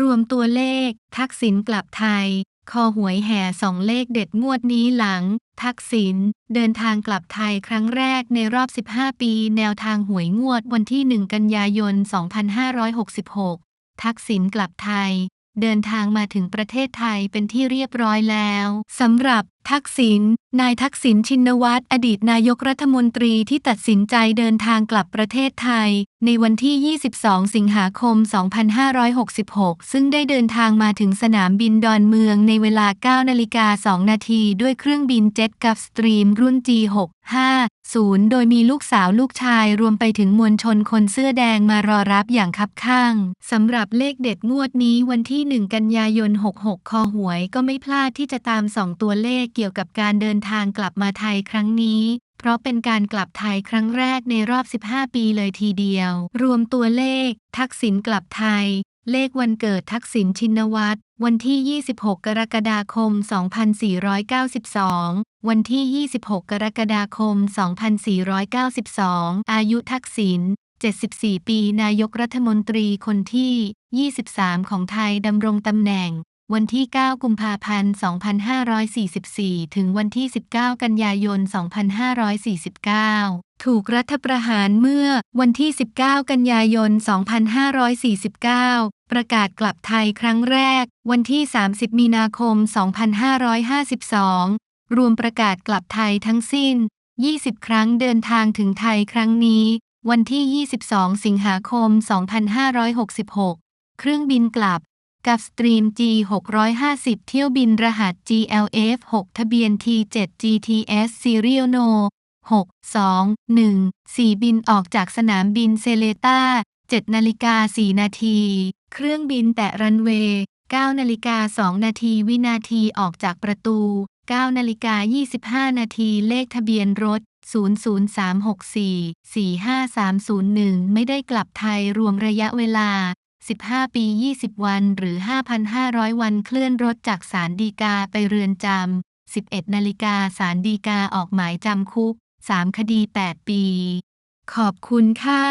รวมตัวเลข ทักษิณกลับไทย คอหวยแห่สองเลขเด็ดงวดนี้หลัง ทักษิณเดินทางกลับไทยครั้งแรกในรอบ 15 ปี แนวทางหวยงวดวันที่ 1 กันยายน 2566 ทักษิณกลับไทย เดินทางมาถึงประเทศไทยเป็นที่เรียบร้อยแล้วสำหรับทักษิณนายทักษิณชินวัตรอดีตนายกรัฐมนตรีที่ตัดสินใจเดินทางกลับประเทศไทย ในวันที่ 22 สิงหาคม 2566 ซึ่งได้เดินทางมาถึงสนามบินดอนเมืองในเวลา 9 นาฬิกา 2 นาที ด้วยเครื่องบินเจ็ตกัฟสตรีมรุ่น G65 50 โดยมีลูกสาวลูกชายรวมไปถึงมวลชนคนเสื้อแดงมารอรับอย่างคับข้างสำหรับเลขเด็ดงวดนี้วันที่ 1 กันยายน 66 คอหวยก็ไม่พลาดที่จะตามสองตัวเลขเกี่ยวกับการเดินทางกลับมาไทยครั้งนี้เพราะเป็นการกลับไทยครั้งแรกในรอบ 15 ปีเลยทีเดียว รวมตัวเลข ทักษิณกลับไทย เลขวันเกิดทักษิณชินวัตร วันที่ 26 กรกฎาคม 2492 วันที่ 26 กรกฎาคม 2492 อายุทักษิณ 74 ปี นายกรัฐมนตรีคนที่ 23 ของไทยดำรงตำแหน่ง วันที่ 9 กุมภาพันธ์ 2544 ถึงวันที่ 19 กันยายน 2549 ถูกรัฐประหารเมื่อวันที่ 19 กันยายน 2549 ประกาศกลับไทยครั้งแรก วันที่ 30 มีนาคม 2552 รวมประกาศกลับไทยทั้งสิ้น 20 ครั้งเดินทางถึงไทยครั้งนี้ วันที่ 22 สิงหาคม 2566 เครื่องบินกลับกับสตรีม G 650 เที่ยวบินรหัส GLF 6 ทะเบียน T7 GTS Serial No 6 2 1 4 บินออกจากสนามบินเซเลตา7นาฬิกา4นาที เครื่องบินแตะรันเวย์9นาฬิกา2นาทีวินาทีออกจากประตู9นาฬิกา25 นาทีเลขทะเบียนรถ 00364 45301 ไม่ได้กลับไทยรวมระยะเวลา 15 ปี 20 วัน หรือ 5,500 วันเคลื่อนรถจากศาลฎีกาไปเรือนจำ11 นาฬิกาศาลฎีกาออกหมายจำคุก 3 คดี 8 ปี ขอบคุณค่ะ